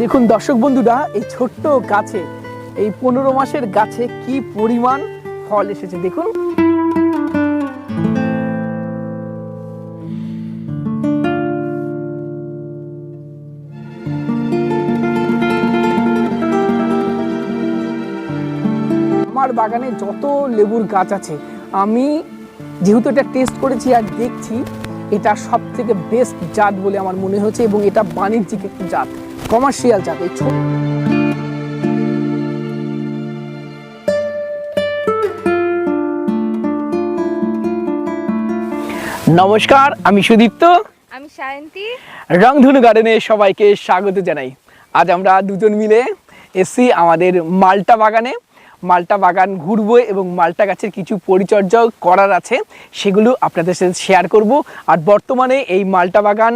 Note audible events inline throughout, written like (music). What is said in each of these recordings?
দেখুন দর্শক বন্ধুরা, এই ছোট্ট গাছে, এই পনেরো মাসের গাছে কি পরিমাণ ফল এসেছে দেখুন। আমার বাগানে যত লেবুর গাছ আছে, আমি যেহেতু এটা টেস্ট করেছি আর দেখছি, এটা সব থেকে বেস্ট জাত বলে আমার মনে হচ্ছে এবং এটা বাণিজ্যিক একটি জাত। কমার্শিয়াল এই নমস্কার আমি সুদীপ্ত। আমি সায়ন্তী। রংধনু গার্ডেনে সবাইকে স্বাগত জানাই। আজ আমরা দুজন মিলে এসছি আমাদের মালটা বাগানে। মালটা বাগান ঘুরবো এবং মালটা গাছের কিছু পরিচর্যা করার আছে সেগুলো আপনাদের সাথে শেয়ার করব। আর বর্তমানে এই মালটা বাগান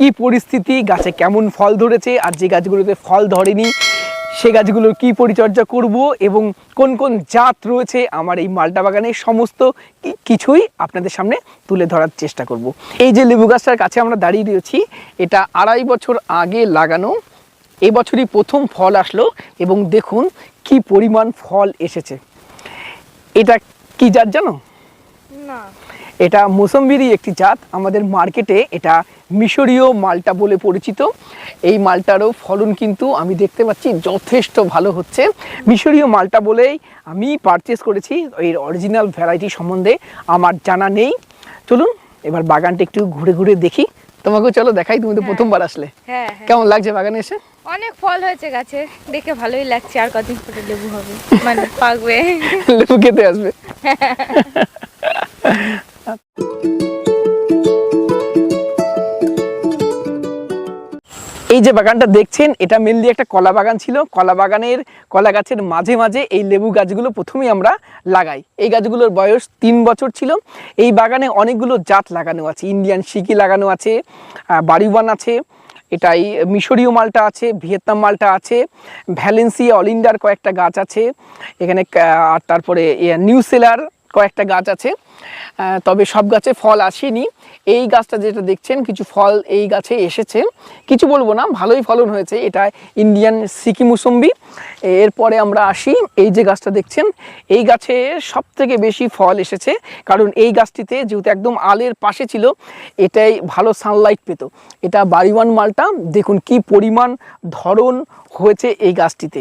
কি পরিস্থিতি, গাছে কেমন ফল ধরেছে, আর যে গাছগুলোতে ফল ধরেনি, সে গাছগুলোর কি পরিচর্যা করব এবং কোন কোন জাত রয়েছে, আমার এই মালটা বাগানের সমস্ত কিছুই আপনাদের সামনে তুলে ধরার চেষ্টা করব। এই যে লেবু গাছটার কাছে আমরা দাঁড়িয়ে রয়েছি, এটা আড়াই বছর আগে লাগানো, এবছরই প্রথম ফল আসলো এবং দেখুন কি পরিমাণ ফল এসেছে। এটা কি জাত জানো? না। এটা মোসম্বিরই একটি জাত। আমাদের মার্কেটে এটা মিশরীয় মালটা বলে পরিচিত। এই মালটারও ফলন কিন্তু আমি দেখতে পাচ্ছি যথেষ্ট ভালো হচ্ছে। মিশরীয় মালটা বলেই আমি পারচেস করেছি। এর অরিজিনাল ভ্যারাইটি সম্বন্ধে আমার জানা নেই। চলুন এবার বাগানটা একটু ঘুরে ঘুরে দেখি। তোমাকেও চলো দেখাই তুমি তো হ্যাঁ। প্রথমবার আসলে। হ্যাঁ হ্যাঁ। কেমন লাগছে বাগানে এসে? অনেক ফল হয়েছে গাছে। দেখে ভালোই লাগছে। আর কদিন পরে লেবু হবে। মানে পাকবে। (laughs) লেবু খেতে আসবে। (laughs) এই যে বাগানটা দেখছেন, এটা মেনলি একটা কলা বাগান ছিল। কলা বাগানের, কলা গাছের মাঝে মাঝে এই লেবু গাছগুলো প্রথমেই আমরা লাগাই। এই গাছগুলোর বয়স তিন বছর ছিল। এই বাগানে অনেকগুলো জাত লাগানো আছে। ইন্ডিয়ান সিকি লাগানো আছে বাড়িওয়ান আছে, এটাই মিশরীয় মালটা আছে, ভিয়েতনাম মালটা আছে, ভ্যালেন্সিয়া অল ইন্ডিয়ার কয়েকটা গাছ আছে, এখানে আর তারপরে নিউ সেলার কয়েকটা গাছ আছে তবে সব গাছে ফল আসেনি। এই গাছটা যেটা দেখছেন, কিছু ফল এই গাছে এসেছে। কিছু বলব না, ভালোই ফলন হয়েছে। এটা ইন্ডিয়ান সিকি মুসম্বি। এরপরে আমরা আসি, এই যে গাছটা দেখছেন, এই গাছে সব থেকে বেশি ফল এসেছে। কারণ এই গাছটিতে যেহেতু একদম আলের পাশে ছিল, এটাই ভালো সানলাইট পেত। এটা বাড়িওয়ান মালটা, দেখুন কি পরিমাণ ধরন হয়েছে এই গাছটিতে।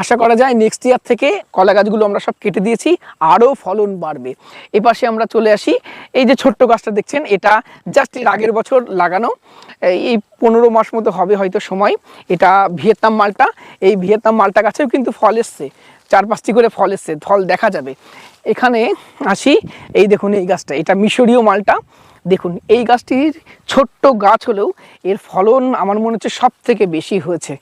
আশা করা যায় নেক্সট ইয়ার থেকে কলা গাছগুলো আমরা সব কেটে দিয়েছি, আরও ফলন বাড়বে। এপাশে আমরা চলে আসি, এই যে ছোট্ট গাছটা দেখছেন, এটা জাস্ট এর আগের বছর লাগানো, এই পনেরো মাস মতো হবে হয়তো সময়। এটা ভিয়েতনাম মালটা, এই ভিয়েতনাম মালটা গাছেও কিন্তু ফল এসছে চার পাঁচটি করে ফল এসছে ফল দেখা যাবে। এখানে আসি, এই দেখুন এই গাছটা, এটা মিশরীয় মালটা। দেখুন, এই গাছটির ছোট্ট গাছ হলেও এর ফলন আমার মনে হচ্ছে সব থেকে বেশি হয়েছে।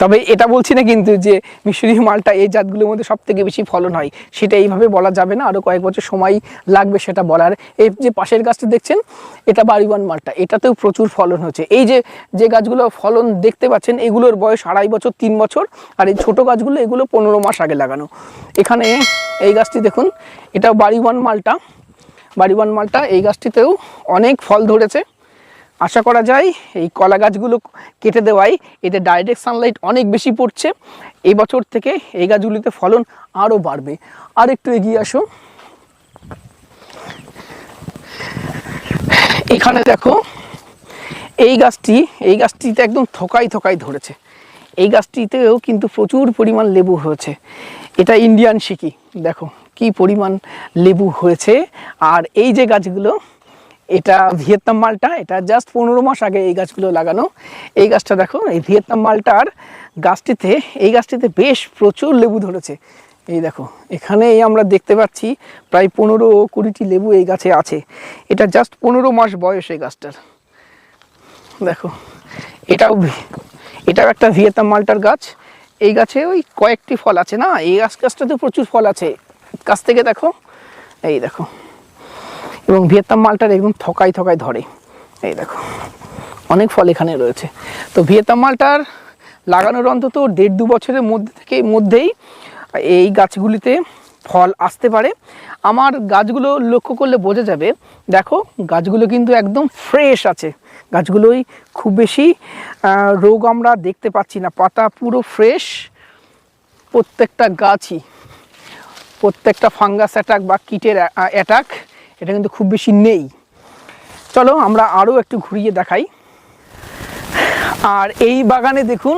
তবে এটা বলছি না কিন্তু যে মিশরীয় মালটা এই জাতগুলোর মধ্যে সব থেকে বেশি ফলন হয়, সেটা এইভাবে বলা যাবে না। আরও কয়েক বছর সময় লাগবে সেটা বলার। এই যে পাশের গাছটা দেখছেন, এটা বাড়িওয়ান মালটা। এটাতেও প্রচুর ফলন হচ্ছে। এই যে যে গাছগুলো ফলন দেখতে পাচ্ছেন, এগুলোর বয়স আড়াই বছর, তিন বছর, আর এই ছোটো গাছগুলো এগুলো পনেরো মাস আগে লাগানো। এখানে এই গাছটি দেখুন এটা বাড়িওয়ান মালটা। বাড়িওয়ান মালটা এই গাছটিতেও অনেক ফল ধরেছে। আশা করা যায় এই কলা গাছগুলো কেটে দেওয়ায় এতে ডাইরেক্ট সানলাইট অনেক বেশি পড়ছে। এই বছর থেকে এই গাছগুলিতে ফলন আরও বাড়বে। আর একটু এগিয়ে আসো। এখানে দেখো, এই গাছটি, এই গাছটিতে একদম থোকাই থোকাই ধরেছে। এই গাছটিতেও কিন্তু প্রচুর পরিমাণ লেবু হয়েছে। এটা ইন্ডিয়ান শিকি দেখো, কি পরিমাণ লেবু হয়েছে। আর এই যে গাছগুলো এটা ভিয়েতনাম মালটা, এটা জাস্ট পনেরো মাস আগে এই গাছগুলো লাগানো। এই গাছটা দেখো, এই ভিয়েতনাম মালটার গাছটিতে, এই গাছটিতে বেশ প্রচুর লেবু ধরেছে। এই দেখো এখানে আমরা দেখতে পাচ্ছি প্রায় পনেরো কুড়িটি লেবু এই গাছে আছে। এটা জাস্ট পনেরো মাস বয়স এই গাছটার। দেখো, এটাও এটাও একটা ভিয়েতনাম মালটার গাছ। এই গাছে ওই কয়েকটি ফল আছে না? এই গাছ গাছটাতে প্রচুর ফল আছে। গাছ থেকে দেখো, এই দেখো। এবং ভিয়েতনাম মালটার একদম থকাই থকাই ধরে। এই দেখো, অনেক ফল এখানে রয়েছে। তো ভিয়েতনাম মালটার লাগানোর অন্তত দেড় দু বছরের মধ্যে থেকে মধ্যেই এই গাছগুলিতে ফল আসতে পারে। আমার গাছগুলো লক্ষ্য করলে বোঝা যাবে, দেখো গাছগুলো কিন্তু একদম ফ্রেশ আছে। গাছগুলোই খুব বেশি রোগ আমরা দেখতে পাচ্ছি না। পাতা পুরো ফ্রেশ প্রত্যেকটা গাছই, প্রত্যেকটা ফাঙ্গাস অ্যাটাক বা কীটের অ্যাটাক এটা কিন্তু খুব বেশি নেই। চলো আমরা আরও একটু ঘুরিয়ে দেখাই। আর এই বাগানে দেখুন,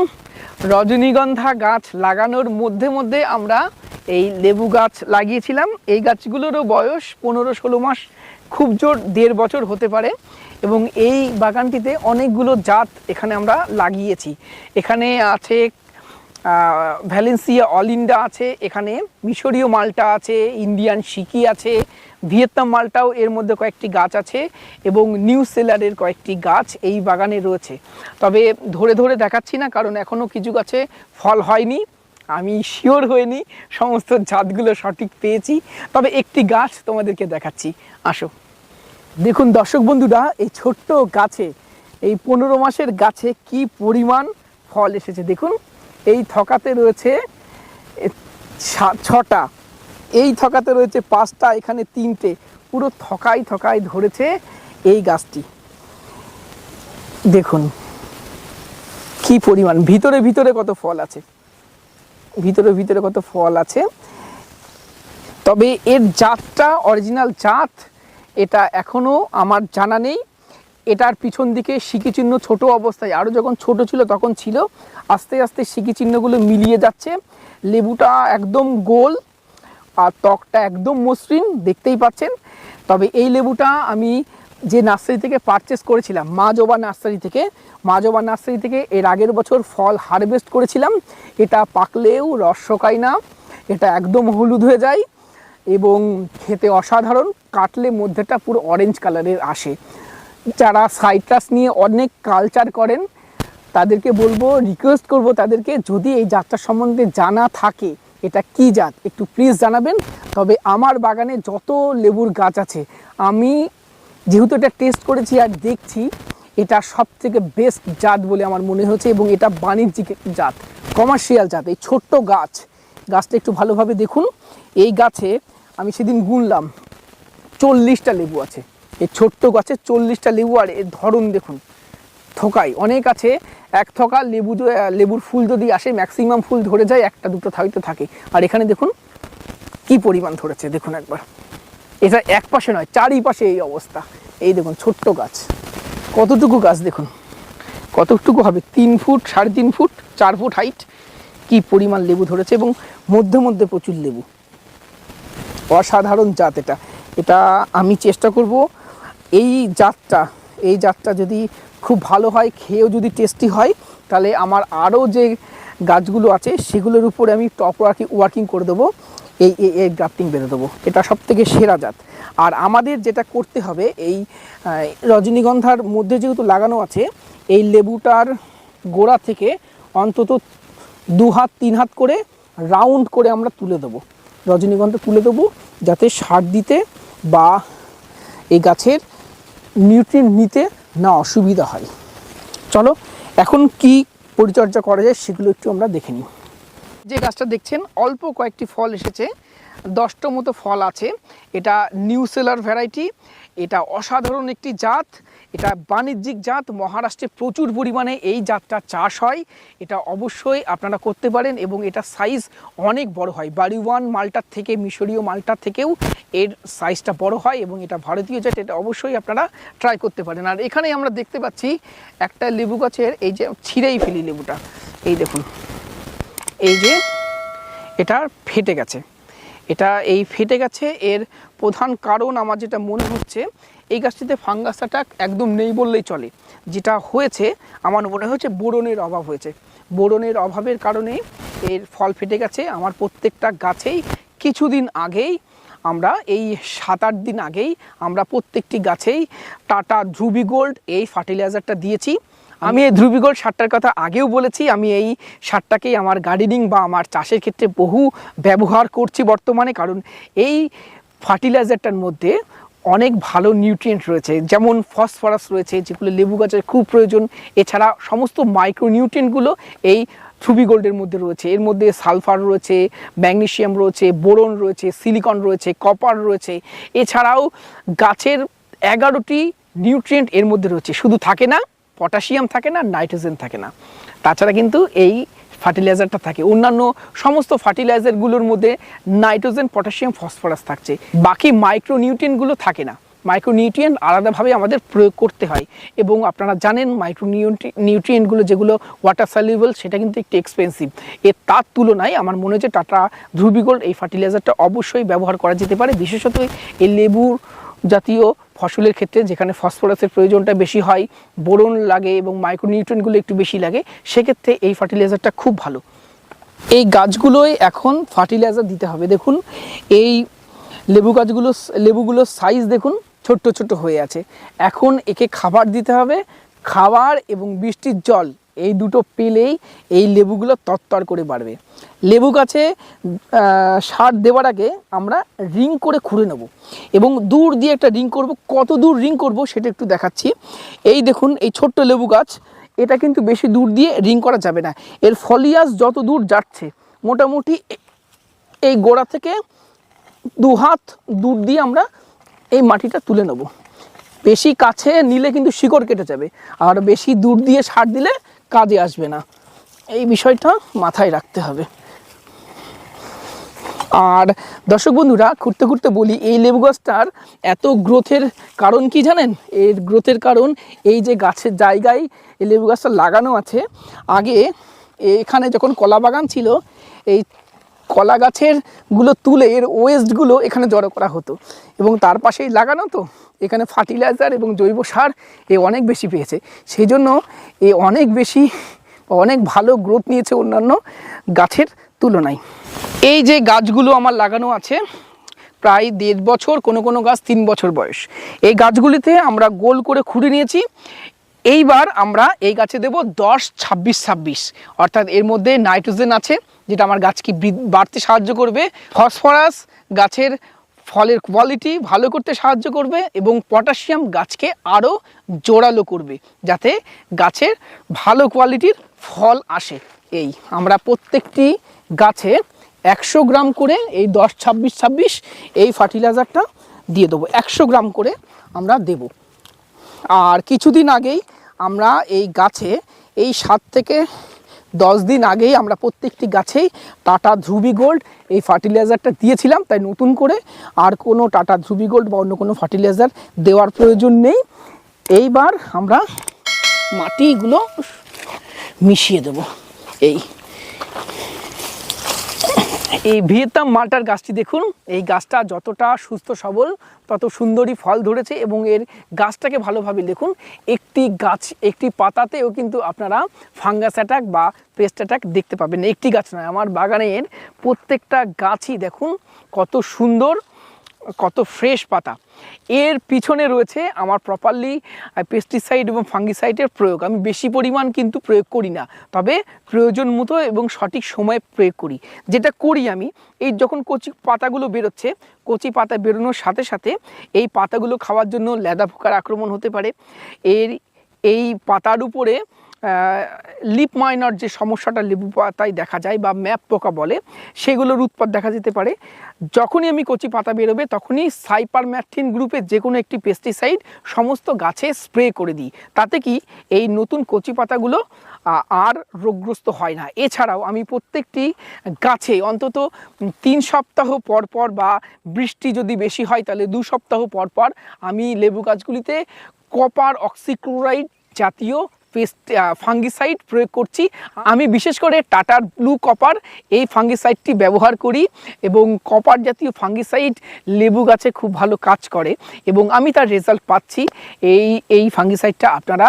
রজনীগন্ধা গাছ লাগানোর মধ্যে মধ্যে আমরা এই লেবু গাছ লাগিয়েছিলাম। এই গাছগুলোরও বয়স পনেরো ষোলো মাস, খুব জোর দেড় বছর হতে পারে। এবং এই বাগানটিতে অনেকগুলো জাত এখানে আমরা লাগিয়েছি। এখানে আছে ভ্যালেন্সিয়া অলিন্ডা আছে, এখানে মিশরীয় মালটা আছে, ইন্ডিয়ান সিকি আছে, ভিয়েতনাম মালটাও এর মধ্যে কয়েকটি গাছ আছে এবং নিউ সেলারের কয়েকটি গাছ এই বাগানে রয়েছে। তবে ধরে ধরে দেখাচ্ছি না, কারণ এখনও কিছু গাছে ফল হয়নি। আমি শিওর হইনি, সমস্ত জাতগুলো সঠিক পেয়েছি। তবে একটি গাছ তোমাদেরকে দেখাচ্ছি, আসো। দেখুন দর্শক বন্ধুরা, এই ছোট্ট গাছে, এই পনেরো মাসের গাছে কি পরিমাণ ফল এসেছে, দেখুন। এই থকাতে রয়েছে ছটা। এই থকাতে রয়েছে পাঁচটা, এখানে তিনটে। পুরো থকাই থকাই ধরেছে এই গাছটি। দেখুন, কি পরিমাণ। ভিতরে ভিতরে কত ফল আছে। ভিতরে ভিতরে কত ফল আছে। তবে এর জাতটা, অরিজিনাল জাত, এটা এখনও আমার জানা নেই। এটার পিছন দিকে চিহ্ন ছোট অবস্থায় আরও যখন ছোট ছিল তখন ছিল। আস্তে আস্তে চিহ্নগুলো মিলিয়ে যাচ্ছে। লেবুটা একদম গোল আর ত্বকটা একদম মসৃণ, দেখতেই পাচ্ছেন। তবে এই লেবুটা আমি যে নার্সারি থেকে পারচেস করেছিলাম, মা জবা নার্সারি থেকে, মা জবা নার্সারি থেকে এর আগের বছর ফল হারভেস্ট করেছিলাম। এটা পাকলেও রস শোকায় না, এটা একদম হলুদ হয়ে যায় এবং খেতে অসাধারণ, কাটলে মধ্যেটা পুরো অরেঞ্জ কালারের আসে। যারা সাইট্রাস নিয়ে অনেক কালচার করেন, তাদেরকে বলব রিকোয়েস্ট করব তাদেরকে, যদি এই জাতটা সম্বন্ধে জানা থাকে, এটা কি জাত? একটু প্লিজ জানাবেন। তবে আমার বাগানে যত লেবুর গাছ আছে, আমি যেহেতু এটা টেস্ট করেছি আর দেখছি, এটা সব থেকে বেস্ট জাত বলে আমার মনে হচ্ছে এবং এটা বাণিজ্যিক জাত কমার্শিয়াল জাত, এই ছোট্ট গাছ। গাছটা একটু ভালোভাবে দেখুন। এই গাছে আমি সেদিন গুনলাম, চল্লিশটা লেবু আছে। এই ছোট্ট গাছে চল্লিশটা লেবু আর এর ধরন দেখুন থোকাই অনেক আছে, এক থোকা লেবু লেবুর ফুল যদি আসে ম্যাক্সিমাম ফুল ধরে যায়, একটা দুটো হয়তো থাকে। আর এখানে দেখুন, কি পরিমাণ ধরেছে, দেখুন একবার। এটা এক পাশে নয়, চারিপাশে এই অবস্থা। এই দেখুন, ছোট্ট গাছ। কতটুকু গাছ দেখুন? কতটুকু হবে? তিন ফুট, সাড়ে তিন ফুট, চার ফুট হাইট কি পরিমাণ লেবু ধরেছে এবং মধ্যে মধ্যে প্রচুর লেবু। অসাধারণ জাত এটা। এটা আমি চেষ্টা করব এই জাতটা এই জাতটা যদি খুব ভালো হয়, খেয়েও যদি টেস্টি হয়, তাহলে আমার আরও যে গাছগুলো আছে, সেগুলোর উপরে আমি টপ ওয়ার্কিং ওয়ার্কিং করে দেবো। এই এই গ্রাফটিং বেঁধে দেবো। এটা সব থেকে সেরা জাত। আর আমাদের যেটা করতে হবে, এই রজনীগন্ধার মধ্যে যেহেতু লাগানো আছে, এই লেবুটার গোড়া থেকে অন্তত দু হাত, তিন হাত করে রাউন্ড করে আমরা তুলে দেবো। রজনীগন্ধা তুলে দেবো, যাতে সার দিতে বা এই গাছের নিউট্রিয়েন্ট নিতে না অসুবিধা হয়। চলো, এখন কি পরিচর্যা করা যায় সেগুলো একটু আমরা দেখে নিই। যে গাছটা দেখছেন, অল্প কয়েকটি ফল এসেছে, দশটা মতো ফল আছে। এটা নিউ সেলার ভ্যারাইটি এটা অসাধারণ একটি জাত, এটা বাণিজ্যিক জাত, মহারাষ্ট্রে প্রচুর পরিমাণে এই জাতটা চাষ হয়। এটা অবশ্যই আপনারা করতে পারেন এবং এটা সাইজ অনেক বড় হয়। বাড়ি ওয়ান মালটার থেকে, মিশরীয় মালটার থেকেও এর সাইজটা বড় হয় এবং এটা ভারতীয় জাত, এটা অবশ্যই আপনারা ট্রাই করতে পারেন। আর এখানে আমরা দেখতে পাচ্ছি একটা লেবু গাছের, এই যে ছিঁড়েই ফেলি লেবুটা। এই দেখুন, এই যে এটা ফেটে গেছে। এটা এই ফেটে গেছে। এর প্রধান কারণ আমার যেটা মনে হচ্ছে, এই গাছটিতে ফাঙ্গাস অ্যাটাক একদম নেই বললেই চলে। যেটা হয়েছে, আমার মনে হচ্ছে বোরনের অভাব হয়েছে। বোরনের অভাবের কারণে এর ফল ফেটে গেছে। আমার প্রত্যেকটা গাছেই কিছুদিন আগেই আমরা, এই সাত আট দিন আগেই আমরা প্রত্যেকটি গাছেই টাটা ধ্রুবি গোল্ড এই ফার্টিলাইজারটা দিয়েছি। আমি এই ধ্রুবি সারটার কথা আগেও বলেছি, আমি এই সারটাকেই আমার গার্ডেনিং বা আমার চাষের ক্ষেত্রে বহু ব্যবহার করছি বর্তমানে, কারণ এই ফার্টিলাইজারটার মধ্যে অনেক ভালো নিউট্রিয়েন্ট রয়েছে, যেমন ফসফরাস রয়েছে, যেগুলো লেবু গাছের খুব প্রয়োজন। এছাড়া সমস্ত মাইক্রো নিউট্রিয়েন্টগুলো এই থ্রুবি গোল্ডের মধ্যে রয়েছে। এর মধ্যে সালফার রয়েছে, ম্যাগনেসিয়াম রয়েছে, বোরন রয়েছে, সিলিকন রয়েছে, কপার রয়েছে। এছাড়াও গাছের এগারোটি নিউট্রিয়েন্ট এর মধ্যে রয়েছে। শুধু থাকে না পটাশিয়াম থাকে না, নাইট্রোজেন থাকে না। তাছাড়া কিন্তু এই ফার্টিলাইজারটা থাকে। অন্যান্য সমস্ত ফার্টিলাইজারগুলোর মধ্যে নাইট্রোজেন, পটাশিয়াম, ফসফরাস থাকছে। বাকি মাইক্রোনিউট্রিয়েন্টগুলো থাকে না। মাইক্রোনিউট্রিয়েন্ট আলাদাভাবে আমাদের প্রয়োগ করতে হয় এবং আপনারা জানেন মাইক্রোনিউট্রি নিউট্রিয়েন্টগুলো যেগুলো ওয়াটার সলিউবল সেটা কিন্তু একটু এক্সপেন্সিভ এর তার তুলনায় আমার মনে হচ্ছে টাটা ধ্রুবিগোল্ড এই ফার্টিলাইজারটা অবশ্যই ব্যবহার করা যেতে পারে। বিশেষত এই লেবুর জাতীয় ফসলের ক্ষেত্রে যেখানে ফসফরাসের প্রয়োজনটা বেশি হয়, বোরন লাগে এবং মাইক্রোনিউট্রেনগুলো একটু বেশি লাগে, সেক্ষেত্রে এই ফার্টিলাইজারটা খুব ভালো। এই গাছগুলোয় এখন ফার্টিলাইজার দিতে হবে। দেখুন, এই লেবু গাছগুলো, লেবুগুলোর সাইজ দেখুন, ছোট্ট ছোট্ট হয়ে আছে। এখন একে খাবার দিতে হবে। খাবার এবং বৃষ্টির জল এই দুটো পেলেই এই লেবুগুলো তরতর করে বাড়বে। লেবু গাছে সার দেওয়ার আগে আমরা রিং করে খুঁড়ে নেব এবং দূর দিয়ে একটা রিং করব। কত দূর রিং করব সেটা একটু দেখাচ্ছি। এই দেখুন, এই ছোট্ট লেবু গাছ, এটা কিন্তু বেশি দূর দিয়ে রিং করা যাবে না। এর ফলিয়াস যত দূর যাচ্ছে, মোটামুটি এই গোড়া থেকে দু হাত দূর দিয়ে আমরা এই মাটিটা তুলে নেব। বেশি কাছে নিলে কিন্তু শিকড় কেটে যাবে। আর বেশি দূর দিয়ে সার দিলে কাজে আসবে না। এই বিষয়টা মাথায় রাখতে হবে। আর দর্শক বন্ধুরা, ঘুরতে ঘুরতে বলি, এই লেবু গাছটার এত গ্রোথের কারণ কি জানেন? এর গ্রোথের কারণ এই যে গাছের জায়গায় এই লেবু গাছটা লাগানো আছে। আগে এখানে যখন কলা বাগান ছিল, এই কলা গাছেরগুলো তুলে এর ওয়েস্টগুলো এখানে জড়ো করা হতো। এবং তার পাশেই লাগানো তো। এখানে ফার্টিলাইজার এবং জৈব সার এ অনেক বেশি পেয়েছে। সেই জন্য এ অনেক বেশি, অনেক ভালো গ্রোথ নিয়েছে অন্যান্য গাছের তুলনায়। এই যে গাছগুলো আমার লাগানো আছে, প্রায় দেড় বছর, কোনো কোনো গাছ তিন বছর বয়স। এই গাছগুলিতে আমরা গোল করে খুঁড়ে নিয়েছি। এইবার আমরা এই গাছে দেব দশ, ছাব্বিশ ছাব্বিশ। অর্থাৎ এর মধ্যে নাইট্রোজেন আছে, যেটা আমার গাছকে বাড়তে সাহায্য করবে। ফসফরাস গাছের ফলের কোয়ালিটি ভালো করতে সাহায্য করবে এবং পটাশিয়াম গাছকে আরও জোরালো করবে, যাতে গাছের ভালো কোয়ালিটির ফল আসে। এই আমরা প্রত্যেকটি গাছে একশো গ্রাম করে এই দশ, ছাব্বিশ ছাব্বিশ এই ফার্টিলাইজারটা দিয়ে দেবো। একশো গ্রাম করে আমরা দেবো। আর কিছুদিন আগেই আমরা এই গাছে এই সাত থেকে দশ দিন আগেই আমরা প্রত্যেকটি গাছেই টাটা ধ্রুবি গোল্ড এই ফার্টিলাইজারটা দিয়েছিলাম, তাই নতুন করে আর কোনো টাটা ধ্রুবি গোল্ড বা অন্য কোনো ফার্টিলাইজার দেওয়ার প্রয়োজন নেই। এইবার আমরা মাটিগুলো মিশিয়ে দেব, এই। এই ভিয়েতনাম মালটার গাছটি দেখুন। এই গাছটা যতটা সুস্থ সবল, তত সুন্দরী ফল ধরেছে এবং এর গাছটাকে ভালোভাবে দেখুন। একটি গাছ, একটি পাতাতেও কিন্তু আপনারা ফাঙ্গাস অ্যাটাক বা পেস্ট অ্যাটাক দেখতে পাবেন। একটি গাছ নয়, আমার বাগানের প্রত্যেকটা গাছই দেখুন কত সুন্দর, কত ফ্রেশ পাতা। এর পিছনে রয়েছে আমার প্রপারলি পেস্টিসাইড এবং ফাঙ্গিসাইডের প্রয়োগ। আমি বেশি পরিমাণ কিন্তু প্রয়োগ করি না, তবে প্রয়োজন মতো এবং সঠিক সময়ে প্রয়োগ করি। যেটা করি আমি, এই যখন কচি পাতাগুলো বেরোচ্ছে, কচি পাতা বেরোনোর সাথে সাথে এই পাতাগুলো খাওয়ার জন্য লেদা পোকার আক্রমণ হতে পারে। এর, এই পাতার উপরে লিপ মাইনার যে সমস্যাটা লেবু পাতায় দেখা যায় বা ম্যাপ পোকা বলে, সেগুলোর উৎপাদ দেখা যেতে পারে। যখনই আমি কচি পাতা বেরোবে, তখনই সাইপারম্যাথিন গ্রুপের যে কোনো একটি পেস্টিসাইড সমস্ত গাছে স্প্রে করে দিই। তাতে কি এই নতুন কচি পাতাগুলো আর রোগগ্রস্ত হয় না। এছাড়াও আমি প্রত্যেকটি গাছে অন্তত তিন সপ্তাহ পর পর বা বৃষ্টি যদি বেশি হয়, তাহলে দু সপ্তাহ পর পর আমি লেবু গাছগুলিতে কপার অক্সিক্লোরাইড জাতীয় পেস্ট ফাঙ্গিসাইড প্রয়োগ করছি। আমি বিশেষ করে টাটার ব্লু কপার এই ফাঙ্গিসাইডটি ব্যবহার করি এবং কপার জাতীয় ফাঙ্গিসাইড লেবু গাছে খুব ভালো কাজ করে এবং আমি তার রেজাল্ট পাচ্ছি। এই এই ফাঙ্গিসাইডটা আপনারা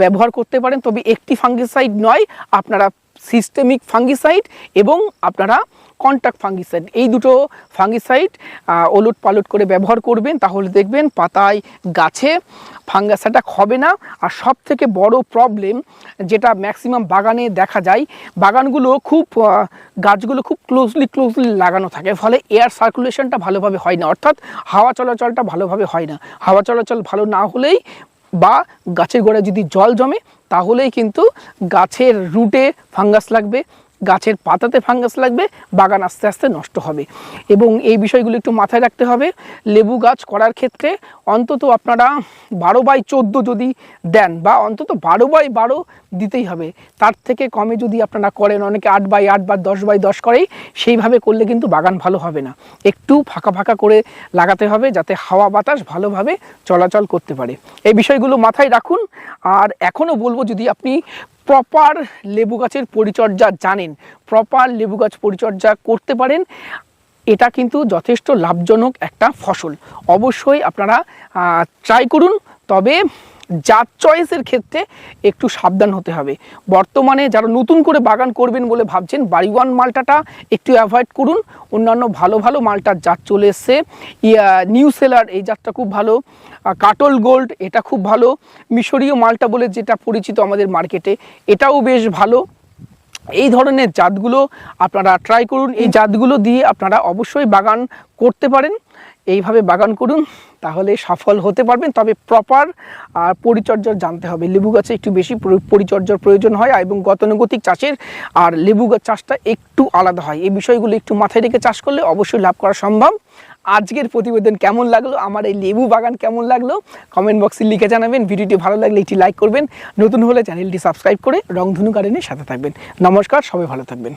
ব্যবহার করতে পারেন। তবে একটি ফাঙ্গিসাইড নয়, আপনারা সিস্টেমিক ফাঙ্গিসাইড এবং আপনারা কন্ট্যাক্ট ফাঙ্গিসাইড এই দুটো ফাঙ্গিসাইড ওলট পালট করে ব্যবহার করবেন, তাহলে দেখবেন পাতায় গাছে ফাঙ্গাস অ্যাটাক হবে না। আর সব থেকে বড় প্রবলেম যেটা ম্যাক্সিমাম বাগানে দেখা যায়, বাগানগুলো খুব গাছগুলো খুব ক্লোজলি ক্লোজলি লাগানো থাকে, ফলে এয়ার সার্কুলেশনটা ভালোভাবে হয় না, অর্থাৎ হাওয়া চলাচলটা ভালোভাবে হয় না। হাওয়া চলাচল ভালো না হলেই বা গাছের গোড়ায় যদি জল জমে, তাহলেই কিন্তু গাছের রুটে ফাঙ্গাস লাগবে। গাছের পাতাতে ফাঙ্গাস লাগবে, বাগান আস্তে আস্তে নষ্ট হবে। এবং এই বিষয়গুলো একটু মাথায় রাখতে হবে, লেবু গাছ করার ক্ষেত্রে অন্তত আপনারা বারো বাই চোদ্দ যদি দেন, বা অন্তত বারো বাই বারো দিতেই হবে। তার থেকে কমে যদি আপনারা করেন, অনেকে আট বাই আট বা দশ বাই দশ করেই, সেইভাবে করলে কিন্তু বাগান ভালো হবে না। একটু ফাঁকা ফাঁকা করে লাগাতে হবে, যাতে হাওয়া বাতাস ভালোভাবে চলাচল করতে পারে। এই বিষয়গুলো মাথায় রাখুন। আর এখনও বলব যদি আপনি প্রপার লেবু গাছের পরিচর্যা জানেন প্রপার লেবু গাছ পরিচর্যা করতে পারেন, এটা কিন্তু যথেষ্ট লাভজনক একটা ফসল। অবশ্যই আপনারা ট্রাই করুন, তবে জাত চয়েসের ক্ষেত্রে একটু সাবধান হতে হবে। বর্তমানে যারা নতুন করে বাগান করবেন বলে ভাবছেন বাড়িওয়ান মালটাটা একটু অ্যাভয়েড করুন। অন্যান্য ভালো ভালো মালটার জাত চলে এসছে। নিউ সেলার এই জাতটা খুব ভালো। কাটল গোল্ড এটা খুব ভালো। মিশরীয় মালটা বলে যেটা পরিচিত আমাদের মার্কেটে এটাও বেশ ভালো। এই ধরনের জাতগুলো আপনারা ট্রাই করুন। এই জাতগুলো দিয়ে আপনারা অবশ্যই বাগান করতে পারেন। এইভাবে বাগান করুন, তাহলে সফল হতে পারবেন। তবে প্রপার আর পরিচর্যা জানতে হবে। লেবু গাছে একটু বেশি পরিচর্যার প্রয়োজন হয় এবং গতানুগতিক চাষের আর লেবু গাছ চাষটা একটু আলাদা হয়। এই বিষয়গুলো একটু মাথায় রেখে চাষ করলে অবশ্যই লাভ করা সম্ভব। আজকের প্রতিবেদন কেমন লাগল? আমার এই লেবু বাগান কেমন লাগল? কমেন্ট বক্সে লিখে জানাবেন। ভিডিওটি ভালো লাগলে একটি লাইক করবেন। নতুন হলে চ্যানেলটি সাবস্ক্রাইব করে রংধনু গার্ডেনের সাথে থাকবেন। নমস্কার, সবাই ভালো থাকবেন।